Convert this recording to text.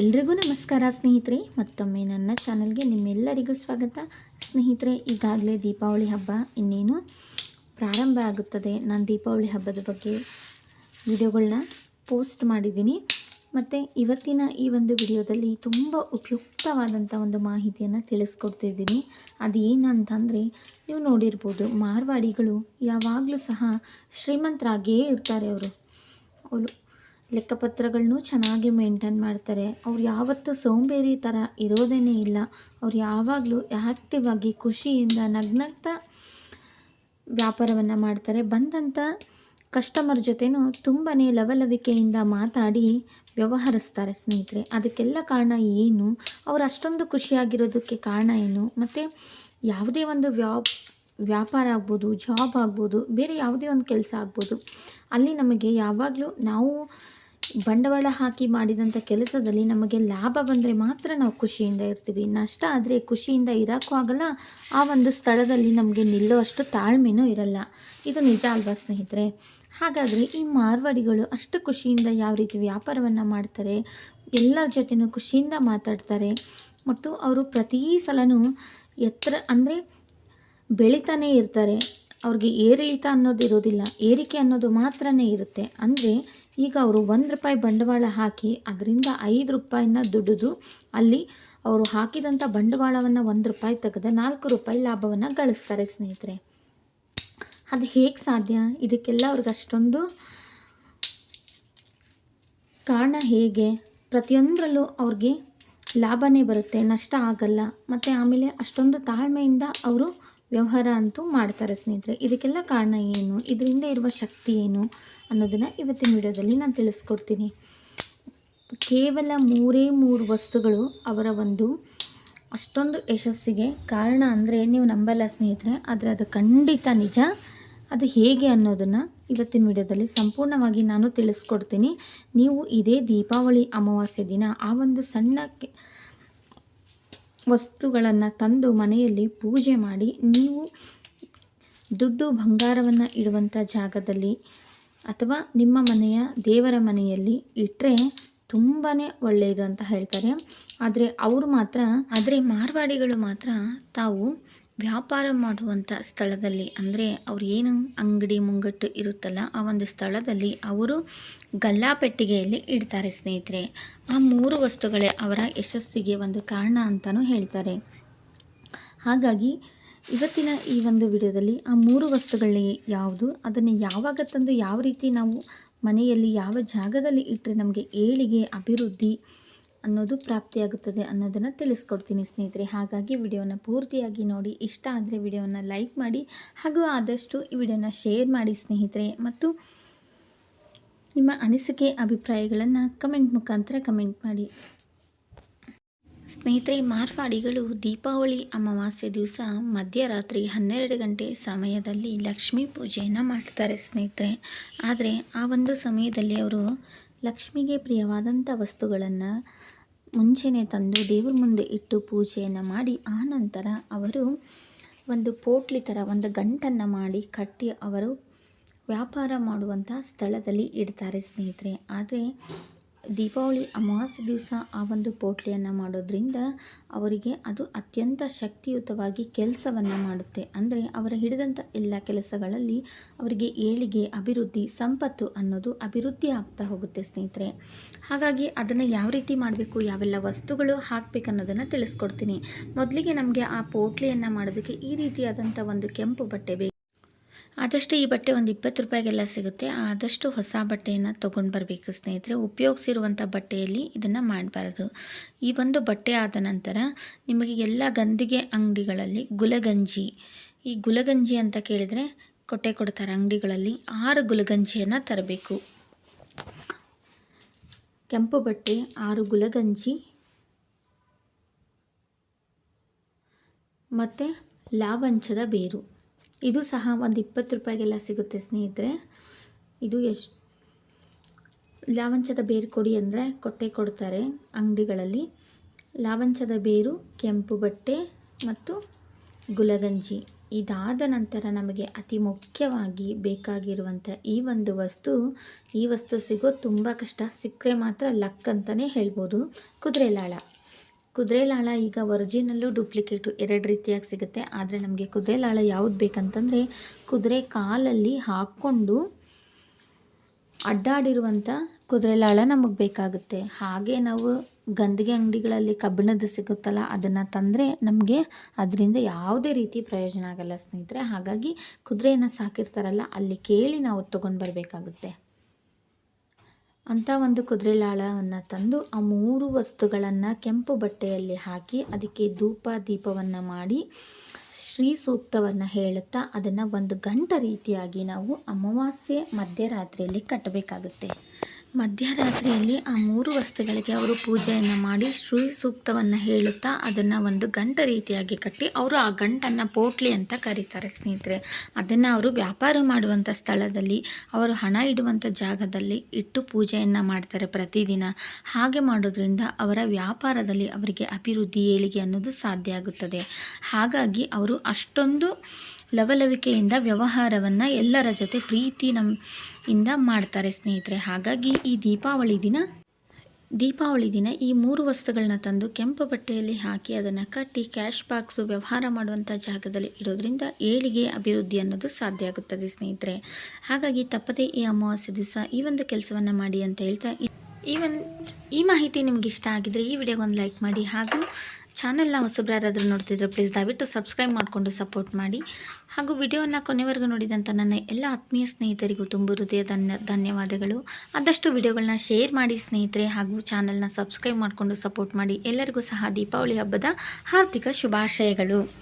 ಎಲ್ರಿಗೂ ನಮಸ್ಕಾರ ಸ್ನೇಹಿತರೆ, ಮತ್ತೊಮ್ಮೆ ನನ್ನ ಚಾನಲ್ಗೆ ನಿಮ್ಮೆಲ್ಲರಿಗೂ ಸ್ವಾಗತ. ಸ್ನೇಹಿತರೆ, ಈಗಾಗಲೇ ದೀಪಾವಳಿ ಹಬ್ಬ ಇನ್ನೇನು ಪ್ರಾರಂಭ ಆಗುತ್ತದೆ. ನಾನು ದೀಪಾವಳಿ ಹಬ್ಬದ ಬಗ್ಗೆ ವಿಡಿಯೋಗಳನ್ನ ಪೋಸ್ಟ್ ಮಾಡಿದ್ದೀನಿ. ಮತ್ತು ಇವತ್ತಿನ ಈ ಒಂದು ವಿಡಿಯೋದಲ್ಲಿ ತುಂಬ ಉಪಯುಕ್ತವಾದಂಥ ಒಂದು ಮಾಹಿತಿಯನ್ನು ತಿಳಿಸ್ಕೊಡ್ತಿದ್ದೀನಿ ಅದು ಏನಂತಂದರೆ, ನೀವು ನೋಡಿರ್ಬೋದು, ಮಾರ್ವಾಡಿಗಳು ಯಾವಾಗಲೂ ಸಹ ಶ್ರೀಮಂತರಾಗಿಯೇ ಇರ್ತಾರೆ ಅವರು. ಅವರು ಲೆಕ್ಕಪತ್ರಗಳನ್ನೂ ಚೆನ್ನಾಗಿ ಮೇಂಟೈನ್ ಮಾಡ್ತಾರೆ. ಅವ್ರು ಯಾವತ್ತೂ ಸೋಂಬೇರಿ ಥರ ಇರೋದೇ ಇಲ್ಲ. ಅವ್ರು ಯಾವಾಗಲೂ ಆ್ಯಕ್ಟಿವ್ ಆಗಿ ಖುಷಿಯಿಂದ ನಗ್ನಗ್ತಾ ವ್ಯಾಪಾರವನ್ನು ಮಾಡ್ತಾರೆ. ಬಂದಂಥ ಕಸ್ಟಮರ್ ಜೊತೆನೂ ತುಂಬಾ ಲವಲವಿಕೆಯಿಂದ ಮಾತಾಡಿ ವ್ಯವಹರಿಸ್ತಾರೆ ಸ್ನೇಹಿತರೆ. ಅದಕ್ಕೆಲ್ಲ ಕಾರಣ ಏನು? ಅವ್ರು ಅಷ್ಟೊಂದು ಖುಷಿಯಾಗಿರೋದಕ್ಕೆ ಕಾರಣ ಏನು? ಮತ್ತು ಯಾವುದೇ ಒಂದು ವ್ಯಾಪ್ ವ್ಯಾಪಾರ ಆಗ್ಬೋದು ಜಾಬ್ ಆಗ್ಬೋದು, ಬೇರೆ ಯಾವುದೇ ಒಂದು ಕೆಲಸ ಆಗ್ಬೋದು, ಅಲ್ಲಿ ನಮಗೆ ಯಾವಾಗಲೂ ನಾವು ಬಂಡವಾಳ ಹಾಕಿ ಮಾಡಿದಂಥ ಕೆಲಸದಲ್ಲಿ ನಮಗೆ ಲಾಭ ಬಂದರೆ ಮಾತ್ರ ನಾವು ಖುಷಿಯಿಂದ ಇರ್ತೀವಿ. ನಷ್ಟ ಆದರೆ ಖುಷಿಯಿಂದ ಇರೋಕ್ಕೂ ಆಗಲ್ಲ. ಆ ಒಂದು ಸ್ಥಳದಲ್ಲಿ ನಮಗೆ ನಿಲ್ಲುವಷ್ಟು ತಾಳ್ಮೆನೂ ಇರಲ್ಲ. ಇದು ನಿಜ ಅಲ್ವಾ ಸ್ನೇಹಿತರೆ? ಹಾಗಾದರೆ ಈ ಮಾರ್ವಾಡಿಗಳು ಅಷ್ಟು ಖುಷಿಯಿಂದ ಯಾವ ರೀತಿ ವ್ಯಾಪಾರವನ್ನು ಮಾಡ್ತಾರೆ? ಎಲ್ಲರ ಜೊತೆನೂ ಖುಷಿಯಿಂದ ಮಾತಾಡ್ತಾರೆ. ಮತ್ತು ಅವರು ಪ್ರತಿ ಸಲನೂ ಎತ್ತರ ಅಂದರೆ ಬೆಳಿತಾನೇ ಇರ್ತಾರೆ. ಅವ್ರಿಗೆ ಏರಿಳಿತ ಅನ್ನೋದು ಇರೋದಿಲ್ಲ. ಏರಿಕೆ ಅನ್ನೋದು ಮಾತ್ರನೇ ಇರುತ್ತೆ. ಅಂದರೆ ಈಗ ಅವರು ಒಂದು ರೂಪಾಯಿ ಬಂಡವಾಳ ಹಾಕಿ ಅದರಿಂದ ಐದು ರೂಪಾಯಿನ ದುಡಿದು ಅಲ್ಲಿ ಅವರು ಹಾಕಿದಂಥ ಬಂಡವಾಳವನ್ನು ಒಂದು ರೂಪಾಯಿ ತೆಗೆದ ನಾಲ್ಕು ರೂಪಾಯಿ ಲಾಭವನ್ನು ಗಳಿಸ್ತಾರೆ ಸ್ನೇಹಿತರೆ. ಅದು ಹೇಗೆ ಸಾಧ್ಯ? ಇದಕ್ಕೆಲ್ಲ ಅವ್ರಿಗೆ ಅಷ್ಟೊಂದು ಕಾರಣ ಹೇಗೆ? ಪ್ರತಿಯೊಂದರಲ್ಲೂ ಅವ್ರಿಗೆ ಲಾಭನೇ ಬರುತ್ತೆ, ನಷ್ಟ ಆಗಲ್ಲ. ಮತ್ತು ಆಮೇಲೆ ಅಷ್ಟೊಂದು ತಾಳ್ಮೆಯಿಂದ ಅವರು ವ್ಯವಹಾರ ಅಂತೂ ಮಾಡ್ತಾರೆ ಸ್ನೇಹಿತರೆ. ಇದಕ್ಕೆಲ್ಲ ಕಾರಣ ಏನು? ಇದರಿಂದ ಇರುವ ಶಕ್ತಿ ಏನು ಅನ್ನೋದನ್ನು ಇವತ್ತಿನ ವಿಡಿಯೋದಲ್ಲಿ ನಾನು ತಿಳಿಸ್ಕೊಡ್ತೀನಿ. ಕೇವಲ ಮೂರೇ ಮೂರು ವಸ್ತುಗಳು ಅವರ ಒಂದು ಅಷ್ಟೊಂದು ಯಶಸ್ಸಿಗೆ ಕಾರಣ ಅಂದರೆ ನೀವು ನಂಬಲ್ಲ ಸ್ನೇಹಿತರೆ, ಆದರೆ ಅದು ಖಂಡಿತ ನಿಜ. ಅದು ಹೇಗೆ ಅನ್ನೋದನ್ನು ಇವತ್ತಿನ ವಿಡಿಯೋದಲ್ಲಿ ಸಂಪೂರ್ಣವಾಗಿ ನಾನು ತಿಳಿಸ್ಕೊಡ್ತೀನಿ. ನೀವು ಇದೇ ದೀಪಾವಳಿ ಅಮಾವಾಸ್ಯೆ ದಿನ ಆ ಒಂದು ಸಣ್ಣ ವಸ್ತುಗಳನ್ನು ತಂದು ಮನೆಯಲ್ಲಿ ಪೂಜೆ ಮಾಡಿ, ನೀವು ದುಡ್ಡು ಬಂಗಾರವನ್ನು ಇಡುವಂಥ ಜಾಗದಲ್ಲಿ ಅಥವಾ ನಿಮ್ಮ ಮನೆಯ ದೇವರ ಮನೆಯಲ್ಲಿ ಇಟ್ಟರೆ ತುಂಬಾ ಒಳ್ಳೆಯದು ಅಂತ ಹೇಳ್ತಾರೆ. ಆದರೆ ಅವರು ಮಾತ್ರ, ಆದರೆ ಮಾರ್ವಾಡಿಗಳು ಮಾತ್ರ ತಾವು ವ್ಯಾಪಾರ ಮಾಡುವಂಥ ಸ್ಥಳದಲ್ಲಿ ಅಂದರೆ ಅವ್ರು ಏನು ಅಂಗಡಿ ಮುಂಗಟ್ಟು ಇರುತ್ತಲ್ಲ ಆ ಒಂದು ಸ್ಥಳದಲ್ಲಿ ಅವರು ಗಲ್ಲಾಪೆಟ್ಟಿಗೆಯಲ್ಲಿ ಇಡ್ತಾರೆ ಸ್ನೇಹಿತರೆ. ಆ ಮೂರು ವಸ್ತುಗಳೇ ಅವರ ಯಶಸ್ಸಿಗೆ ಒಂದು ಕಾರಣ ಅಂತಲೂ ಹೇಳ್ತಾರೆ. ಹಾಗಾಗಿ ಇವತ್ತಿನ ಈ ಒಂದು ವಿಡಿಯೋದಲ್ಲಿ ಆ ಮೂರು ವಸ್ತುಗಳೇ ಯಾವುದು, ಅದನ್ನು ಯಾವಾಗ ತಂದು ಯಾವ ರೀತಿ ನಾವು ಮನೆಯಲ್ಲಿ ಯಾವ ಜಾಗದಲ್ಲಿ ಇಟ್ಟರೆ ನಮಗೆ ಏಳಿಗೆ ಅಭಿವೃದ್ಧಿ ಅನ್ನೋದು ಪ್ರಾಪ್ತಿಯಾಗುತ್ತದೆ ಅನ್ನೋದನ್ನು ತಿಳಿಸ್ಕೊಡ್ತೀನಿ ಸ್ನೇಹಿತರೆ. ಹಾಗಾಗಿ ವಿಡಿಯೋನ ಪೂರ್ತಿಯಾಗಿ ನೋಡಿ, ಇಷ್ಟ ಆದರೆ ವಿಡಿಯೋನ ಲೈಕ್ ಮಾಡಿ, ಹಾಗೂ ಆದಷ್ಟು ಈ ವಿಡಿಯೋನ ಶೇರ್ ಮಾಡಿ ಸ್ನೇಹಿತರೆ. ಮತ್ತು ನಿಮ್ಮ ಅನಿಸಿಕೆ, ಅಭಿಪ್ರಾಯಗಳನ್ನು ಕಮೆಂಟ್ ಮುಖಾಂತರ ಕಮೆಂಟ್ ಮಾಡಿ. ಸ್ನೇಹಿತರೆ, ಮಾರ್ವಾಡಿಗಳು ದೀಪಾವಳಿ ಅಮಾವಾಸ್ಯೆ ದಿವಸ ಮಧ್ಯರಾತ್ರಿ ಹನ್ನೆರಡು ಗಂಟೆ ಸಮಯದಲ್ಲಿ ಲಕ್ಷ್ಮೀ ಪೂಜೆಯನ್ನು ಮಾಡ್ತಾರೆ ಸ್ನೇಹಿತರೆ. ಆದರೆ ಆ ಒಂದು ಸಮಯದಲ್ಲಿ ಅವರು ಲಕ್ಷ್ಮಿಗೆ ಪ್ರಿಯವಾದಂಥ ವಸ್ತುಗಳನ್ನು ಮುಂಚೆನೇ ತಂದು ದೇವ್ರ ಮುಂದೆ ಇಟ್ಟು ಪೂಜೆಯನ್ನು ಮಾಡಿ, ಆ ನಂತರ ಅವರು ಒಂದು ಪೋಟ್ಲಿ ಥರ ಒಂದು ಗಂಟನ್ನು ಮಾಡಿ ಕಟ್ಟಿ ಅವರು ವ್ಯಾಪಾರ ಮಾಡುವಂಥ ಸ್ಥಳದಲ್ಲಿ ಇಡ್ತಾರೆ ಸ್ನೇಹಿತರೆ. ಆದರೆ ದೀಪಾವಳಿ ಅಮಾವಾಸ್ಯೆ ದಿವಸ ಆ ಒಂದು ಪೋಟ್ಲಿಯನ್ನು ಮಾಡೋದ್ರಿಂದ ಅವರಿಗೆ ಅದು ಅತ್ಯಂತ ಶಕ್ತಿಯುತವಾಗಿ ಕೆಲಸವನ್ನು ಮಾಡುತ್ತೆ. ಅಂದರೆ ಅವರ ಹಿಡಿದಂಥ ಎಲ್ಲ ಕೆಲಸಗಳಲ್ಲಿ ಅವರಿಗೆ ಏಳಿಗೆ ಅಭಿವೃದ್ಧಿ, ಸಂಪತ್ತು ಅನ್ನೋದು ಅಭಿವೃದ್ಧಿ ಆಗ್ತಾ ಹೋಗುತ್ತೆ ಸ್ನೇಹಿತರೆ. ಹಾಗಾಗಿ ಅದನ್ನು ಯಾವ ರೀತಿ ಮಾಡಬೇಕು, ಯಾವೆಲ್ಲ ವಸ್ತುಗಳು ಹಾಕಬೇಕು ಅನ್ನೋದನ್ನು ತಿಳಿಸ್ಕೊಡ್ತೀನಿ. ಮೊದಲಿಗೆ ನಮಗೆ ಆ ಪೋಟ್ಲಿಯನ್ನು ಮಾಡೋದಕ್ಕೆ ಈ ರೀತಿಯಾದಂಥ ಒಂದು ಕೆಂಪು ಬಟ್ಟೆ ಆದಷ್ಟು ಈ ಬಟ್ಟೆ ಒಂದು ಇಪ್ಪತ್ತು ರೂಪಾಯಿಗೆಲ್ಲ ಸಿಗುತ್ತೆ. ಆದಷ್ಟು ಹೊಸ ಬಟ್ಟೆಯನ್ನು ತೊಗೊಂಡು ಬರಬೇಕು ಸ್ನೇಹಿತರೆ. ಉಪಯೋಗಿಸಿರುವಂಥ ಬಟ್ಟೆಯಲ್ಲಿ ಇದನ್ನು ಮಾಡಬಾರದು. ಈ ಒಂದು ಬಟ್ಟೆ ಆದ ನಂತರ ನಿಮಗೆ ಎಲ್ಲ ಗಂದಿಗೆ ಅಂಗಡಿಗಳಲ್ಲಿ ಗುಲಗಂಜಿ, ಈ ಗುಲಗಂಜಿ ಅಂತ ಕೇಳಿದರೆ ಕೊಟ್ಟೆ ಕೊಡ್ತಾರೆ ಅಂಗಡಿಗಳಲ್ಲಿ ಆರು ಗುಲಗಂಜಿಯನ್ನು ತರಬೇಕು. ಕೆಂಪು ಬಟ್ಟೆ, ಆರು ಗುಲಗಂಜಿ ಮತ್ತು ಲಾವಂಚದ ಬೇರು. ಇದು ಸಹ ಒಂದು ಇಪ್ಪತ್ತು ರೂಪಾಯಿಗೆಲ್ಲ ಸಿಗುತ್ತೆ ಸ್ನೇಹಿತರೆ. ಇದು ಎಷ್ಟು ಲಾವಂಚದ ಬೇರು ಕೊಡಿ ಅಂದರೆ ಕೊಟ್ಟೆ ಕೊಡ್ತಾರೆ ಅಂಗಡಿಗಳಲ್ಲಿ. ಲಾವಂಚದ ಬೇರು, ಕೆಂಪು ಬಟ್ಟೆ ಮತ್ತು ಗುಲಗಂಜಿ. ಇದಾದ ನಂತರ ನಮಗೆ ಅತಿ ಮುಖ್ಯವಾಗಿ ಬೇಕಾಗಿರುವಂಥ ಈ ಒಂದು ವಸ್ತು, ಈ ವಸ್ತು ಸಿಗೋ ತುಂಬ ಕಷ್ಟ, ಸಿಕ್ಕರೆ ಮಾತ್ರ ಲಕ್ ಅಂತಲೇ ಹೇಳ್ಬೋದು. ಕುದುರೆ ಲಾಳ ಕುದುರೆ ಲಾಳ ಈಗ ಒರಿಜಿನಲ್ಲು ಡೂಪ್ಲಿಕೇಟು ಎರಡು ರೀತಿಯಾಗಿ ಸಿಗುತ್ತೆ. ಆದರೆ ನಮಗೆ ಕುದುರೆಲಾಳ ಯಾವುದು ಬೇಕಂತಂದರೆ ಕುದುರೆ ಕಾಲಲ್ಲಿ ಹಾಕ್ಕೊಂಡು ಅಡ್ಡಾಡಿರುವಂಥ ಕುದುರೆಲಾಳ ನಮಗೆ ಬೇಕಾಗುತ್ತೆ. ಹಾಗೆ ನಾವು ಗಂದಿಗೆ ಅಂಗಡಿಗಳಲ್ಲಿ ಕಬ್ಬಿಣದ ಸಿಗುತ್ತಲ್ಲ, ಅದನ್ನು ತಂದರೆ ನಮಗೆ ಅದರಿಂದ ಯಾವುದೇ ರೀತಿ ಪ್ರಯೋಜನ ಆಗಲ್ಲ ಸ್ನೇಹಿತರೆ. ಹಾಗಾಗಿ ಕುದುರೆಯನ್ನು ಸಾಕಿರ್ತಾರಲ್ಲ, ಅಲ್ಲಿ ಕೇಳಿ ನಾವು ತೊಗೊಂಡು ಬರಬೇಕಾಗುತ್ತೆ. ಅಂಥ ಒಂದು ಕುದುರೆಲಾಳವನ್ನು ತಂದು ಆ ಮೂರು ವಸ್ತುಗಳನ್ನು ಕೆಂಪು ಬಟ್ಟೆಯಲ್ಲಿ ಹಾಕಿ ಅದಕ್ಕೆ ಧೂಪ ದೀಪವನ್ನು ಮಾಡಿ ಶ್ರೀ ಸೂಕ್ತವನ್ನು ಹೇಳುತ್ತಾ ಅದನ್ನು ಒಂದು ಗಂಟ ರೀತಿಯಾಗಿ ನಾವು ಅಮಾವಾಸ್ಯೆ ಮಧ್ಯರಾತ್ರಿಯಲ್ಲಿ ಕಟ್ಟಬೇಕಾಗುತ್ತೆ. ಮಧ್ಯರಾತ್ರಿಯಲ್ಲಿ ಆ ಮೂರು ವಸ್ತುಗಳಿಗೆ ಅವರು ಪೂಜೆಯನ್ನು ಮಾಡಿ ಶ್ರೀ ಸೂಕ್ತವನ್ನು ಹೇಳುತ್ತಾ ಅದನ್ನು ಒಂದು ಗಂಟ ರೀತಿಯಾಗಿ ಕಟ್ಟಿ ಅವರು ಆ ಗಂಟನ್ನು ಪೋಟ್ಲಿ ಅಂತ ಕರೀತಾರೆ ಸ್ನೇಹಿತರೆ. ಅದನ್ನು ಅವರು ವ್ಯಾಪಾರ ಮಾಡುವಂಥ ಸ್ಥಳದಲ್ಲಿ, ಅವರು ಹಣ ಇಡುವಂಥ ಜಾಗದಲ್ಲಿ ಇಟ್ಟು ಪೂಜೆಯನ್ನು ಮಾಡ್ತಾರೆ ಪ್ರತಿದಿನ. ಹಾಗೆ ಮಾಡೋದ್ರಿಂದ ಅವರ ವ್ಯಾಪಾರದಲ್ಲಿ ಅವರಿಗೆ ಅಭಿವೃದ್ಧಿ ಏಳಿಗೆ ಅನ್ನೋದು ಸಾಧ್ಯ ಆಗುತ್ತದೆ. ಹಾಗಾಗಿ ಅವರು ಅಷ್ಟೊಂದು ಲವಲವಿಕೆಯಿಂದ ವ್ಯವಹಾರವನ್ನು ಎಲ್ಲರ ಜೊತೆ ಪ್ರೀತಿ ನಮ್ಮ ಇಂದ ಮಾಡ್ತಾರೆ ಸ್ನೇಹಿತರೆ. ಹಾಗಾಗಿ ಈ ದೀಪಾವಳಿ ದಿನ ದೀಪಾವಳಿ ದಿನ ಈ ಮೂರು ವಸ್ತುಗಳನ್ನ ತಂದು ಕೆಂಪು ಬಟ್ಟೆಯಲ್ಲಿ ಹಾಕಿ ಅದನ್ನು ಕಟ್ಟಿ ಕ್ಯಾಶ್ ಬಾಕ್ಸು ವ್ಯವಹಾರ ಮಾಡುವಂಥ ಜಾಗದಲ್ಲಿ ಇಡೋದ್ರಿಂದ ಏಳಿಗೆ ಅಭಿವೃದ್ಧಿ ಅನ್ನೋದು ಸಾಧ್ಯ ಆಗುತ್ತದೆ ಸ್ನೇಹಿತರೆ. ಹಾಗಾಗಿ ತಪ್ಪದೇ ಈ ಅಮಾವಾಸ್ಯೆ ದಿವಸ ಈ ಒಂದು ಕೆಲಸವನ್ನು ಮಾಡಿ ಅಂತ ಹೇಳ್ತಾ ಈ- ಈ ಒಂದು ಈ ಮಾಹಿತಿ ನಿಮ್ಗೆ ಇಷ್ಟ ಆಗಿದ್ರೆ ಈ ವಿಡಿಯೋಗೊಂದು ಲೈಕ್ ಮಾಡಿ ಹಾಗೂ ಚಾನೆಲ್ನ ಹೊಸಬ್ರು ಯಾರಾದರೂ ನೋಡ್ತಿದ್ರೆ ಪ್ಲೀಸ್ ದಯವಿಟ್ಟು ಸಬ್ಸ್ಕ್ರೈಬ್ ಮಾಡಿಕೊಂಡು ಸಪೋರ್ಟ್ ಮಾಡಿ. ಹಾಗೂ ವಿಡಿಯೋನ ಕೊನೆವರೆಗೂ ನೋಡಿದಂಥ ನನ್ನ ಎಲ್ಲ ಆತ್ಮೀಯ ಸ್ನೇಹಿತರಿಗೂ ತುಂಬ ಹೃದಯ ಧನ್ಯ, ಧನ್ಯವಾದಗಳು. ಆದಷ್ಟು ವಿಡಿಯೋಗಳನ್ನ ಶೇರ್ ಮಾಡಿ ಸ್ನೇಹಿತರೆ ಹಾಗೂ ಚಾನೆಲ್ನ ಸಬ್ಸ್ಕ್ರೈಬ್ ಮಾಡಿಕೊಂಡು ಸಪೋರ್ಟ್ ಮಾಡಿ. ಎಲ್ಲರಿಗೂ ಸಹ ದೀಪಾವಳಿ ಹಬ್ಬದ ಹಾರ್ದಿಕ ಶುಭಾಶಯಗಳು.